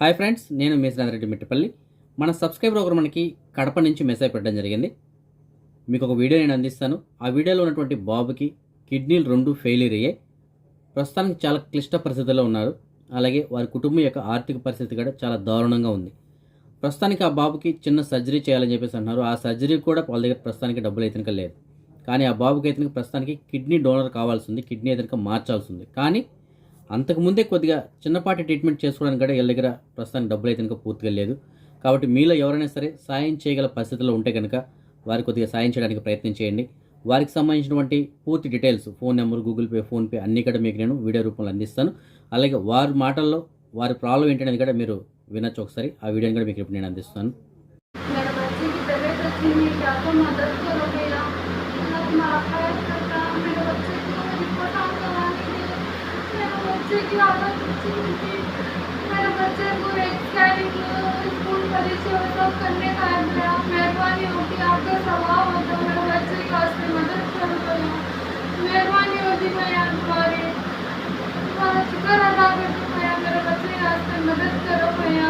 Hi friends నేను మేసినాథ్ రెడ్డి మిట్టపల్లి. మన subscriber ఒకరు మనకి కడప నుంచి మెసేజ్ పెట్టడం జరిగింది. మీకు ఒక వీడియో నేను అందిస్తాను. ఆ వీడియోలో ఉన్నటువంటి బాబుకి కిడ్నీలు రెండు ఫెయిలియర్ అయ్యాయి. ప్రస్తుతానికి చాలా క్లిష్ట పరిస్థితుల్లో ఉన్నారు. అలాగే వారి కుటుంబం యొక్క ఆర్థిక పరిస్థితి కూడా చాలా దారుణంగా ఉంది. ప్రస్తుతానికి ఆ బాబుకి చిన్న సర్జరీ చేయాలని చెప్పేసి అంటున్నారు. ఆ సర్జరీ కూడా వాళ్ళ దగ్గర ప్రస్తుతానికి డబ్బులు అయితే లేదు. కానీ ఆ బాబుకి అయితే ప్రస్తుతానికి కిడ్నీ డోనర్ కావాల్సి ఉంది. కిడ్నీ అయితే మార్చాల్సి ఉంది. కానీ అంతకుముందే కొద్దిగా చిన్నపాటి ట్రీట్మెంట్ చేసుకోవడానికి కూడా వీళ్ళ దగ్గర ప్రస్తుతానికి డబ్బులు అయితే కనుక పూర్తిగా లేదు. కాబట్టి మీలో ఎవరైనా సరే సాయం చేయగల పరిస్థితుల్లో ఉంటే కనుక వారికి కొద్దిగా సాయం చేయడానికి ప్రయత్నం చేయండి. వారికి సంబంధించినటువంటి పూర్తి details phone number Google Pay PhonePe అన్నీ కూడా మీకు నేను వీడియో రూపంలో అందిస్తాను. అలాగే వారి మాటల్లో వారి ప్రాబ్లం ఏంటనేది కూడా మీరు వినొచ్చు ఒకసారి. ఆ వీడియోని కూడా మీకు ఇప్పుడు నేను అందిస్తాను. बच्चे की आदत अच्छी होती थी मेरे बच्चे को रेस्क्राइबिंग स्कूल परिचय और सब करने का है मेरा मेहरबानी होगी आपका स्वभाव होता तो मेरे बच्चे की वास्ते मदद कर दो मेहरबानी होगी मैं यहाँ तुम्हारी तुम्हारा शुक्र अदा करती हूँ मेरे बच्चे की वास्ते मदद करो मैं